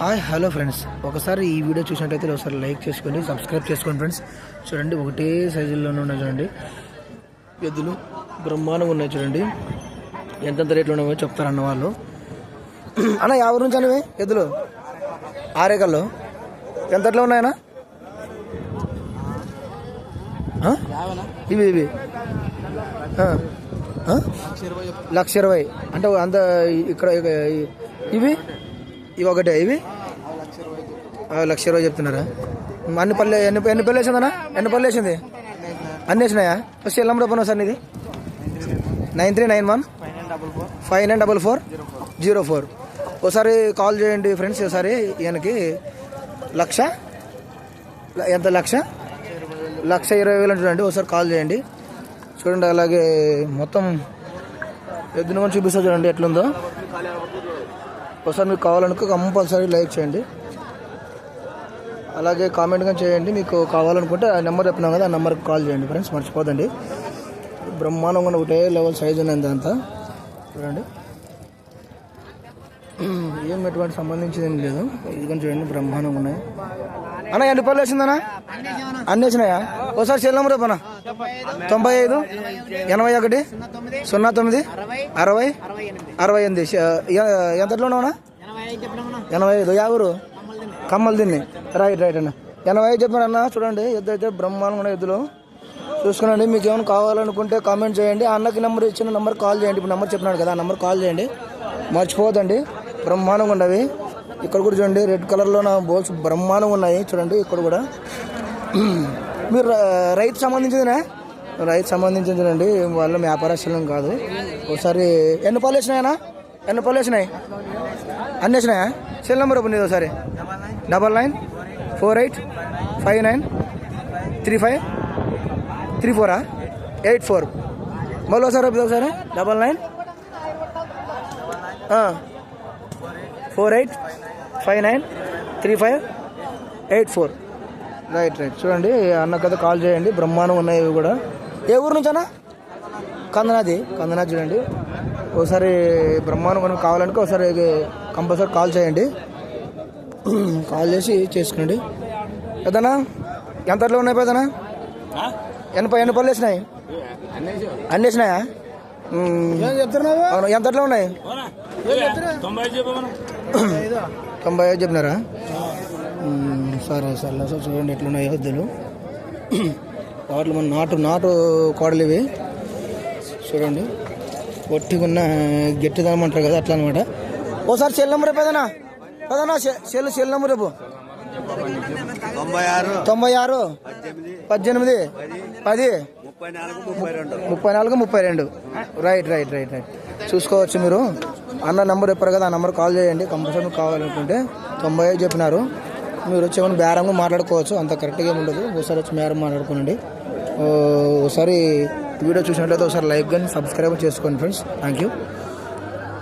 Hi hello friends. ఒకసారి ఈ video చూసినట్టయితే ఒకసారి లైక్ చేసుకోండి సబ్స్క్రైబ్ చేసుకోండి ఫ్రెండ్స్. చూడండి ఒకటే సైజుల్లోనే ఉన్నాయి చూడండి. ఎద్దులు బ్రహ్మాండంగా ఉన్నాయి చూడండి. ఎంతెంత రేట్లు ఉన్నాయో చెప్తారన్న వాళ్ళు. అన్న యాభై నుంచి అనవి ఎద్దులు? ఆరేకల్లో ఎంతట్లో ఉన్నాయన్నా? ఇవి ఇవి. లక్ష ఇరవై. అంటే అంత ఇక్కడ ఇవి? ఇవి? ఒకటే ఇవి లక్ష ఇరవై చెప్తున్నారా? అన్ని పల్లె ఎన్ని ఎన్ని పల్లె వేసిందన్నా? ఎన్ని పల్లె వేసింది? అన్ని వేసినాయా? ఫస్ట్ ఎల్లం డబ్బు సార్ ఇది nine three nine one? Five nine double four? Zero four. ఒకసారి కాల్ చేయండి ఫ్రెండ్స్ ఒకసారి ఈయనకి. లక్ష? ఎంత లక్ష? లక్ష ఇరవై వేలు చూడండి ఒకసారి కాల్ చేయండి. చూడండి అలాగే మొత్తం ఎద్దును చూపిస్తా చూడండి ఎట్లుందో. ఒకసారి మీకు కావాలనుకో కంపల్సరీ లైక్ చేయండి. అలాగే కామెంట్ కానీ చేయండి. మీకు కావాలనుకుంటే ఆ నెంబర్ చెప్పినాం కదా ఆ నెంబర్కి కాల్ చేయండి ఫ్రెండ్స్ మర్చిపోదండి. బ్రహ్మాండంగా ఒకటే లెవెల్ సైజ్ ఉన్నది అంతా. చూడండి. ఏం ఎటువంటి సంబంధించింది ఏం లేదు. ఇది కొంచెం చూడండి బ్రహ్మాండంగా ఉన్నాయి. అన్న ఎన్ని పనులు వేసిందన్నా? అన్ని ఒకసారి సెల్ నెంబర్ అన్న తొంభై ఐదు? ఎనభై ఒకటి? సున్నా తొమ్మిది? అరవై? అరవై ఎనిమిది. శ- ఎంతట్లో ఎనభై ఐదు. యాభరు కమ్మలు తిన్ని రైట్ రైట్ అన్న. ఎనభై ఐదు చెప్పాను అన్న. చూడండి ఎద్దు అయితే బ్రహ్మాండంగా ఎద్దులు చూసుకునండి మీకు ఏమైనా కావాలనుకుంటే కామెంట్ చేయండి. అన్నకి నెంబర్ ఇచ్చిన నెంబర్ కాల్ చేయండి. ఇప్పుడు నెంబర్ చెప్పినాడు కదా ఆ నెంబర్ కాల్ చేయండి. మర్చిపోదండి బ్రహ్మాండంగా ఉండవి. ఇక్కడ కూడా చూడండి రెడ్ కలర్లో నా బోల్స్ బ్రహ్మాండంగా ఉన్నాయి. చూడండి ఇక్కడ కూడా. మీరు రైతు సంబంధించిందినా రైతు సంబంధించింది వాళ్ళ వ్యాపారస్తులం కాదు. ఒకసారి ఎన్ని పళ్ళు వేసినాయనా ఎన్ని పళ్ళు వేసినాయి? అన్ని వేసినాయా? సెల్ నెంబర్ ఇప్పుడు ఒకసారి. Double nine four eight five nine three five three ఫోరా? Eight four. మళ్ళీ ఒకసారి రేపు ఒకసారి. Double nine four eight five nine three five eight four. Right right చూడండి అన్న కదా కాల్ చేయండి. బ్రహ్మాండం ఉన్నాయి ఇవి కూడా. ఏ ఊరు నుంచి అన్న? కందనాది. కందనాది చూడండి. ఒకసారి బ్రహ్మాండం కనుక కావాలనుకో ఒకసారి కంపల్సరీ కాల్ చేయండి. కాల్ చేసి చేసుకోండి. పెద్దనా? ఎంతలో ఉన్నాయి పెద్దనా? ఎనభై ఎన్ని పళ్ళు వేసినాయి? అన్ని వేసినాయా? ఎంతట్లో ఉన్నాయి? తొంభై ఐదు చెప్పినారా? సరే సరే సార్ చూడండి ఎట్లున్నాయి వద్దులు వాటిలో మన నాటు నాటు కోడలు ఇవి. చూడండి. ఒట్టిగా ఉన్న గట్టిదనం అంటారు కదా అట్లా అనమాట ఓసారి సెల్ నెంబర్ పెదనా? పెదనా? సెల్ సెల్ నెంబర్ రేపు తొంభై ఆరు. పద్దెనిమిది. పది. ముప్పై నాలుగు ముప్పై రెండు. Right right right right. చూసుకోవచ్చు మీరు. అన్న నెంబర్ చెప్పారు కదా ఆ నెంబర్ కాల్ చేయండి. కంపల్సరీ కావాలనుకుంటే తొంభై ఐదు చెప్పినారు. మీరు వచ్చి ఏమైనా బేరంగా మాట్లాడుకోవచ్చు అంత కరెక్ట్గా ఉండదు. ఒకసారి వచ్చి బేరం మాట్లాడుకోనండి. ఒకసారి వీడియో చూసినట్లయితే ఒకసారి లైక్ కానీ సబ్స్క్రైబ్ చేసుకోండి ఫ్రెండ్స్ థ్యాంక్ యూ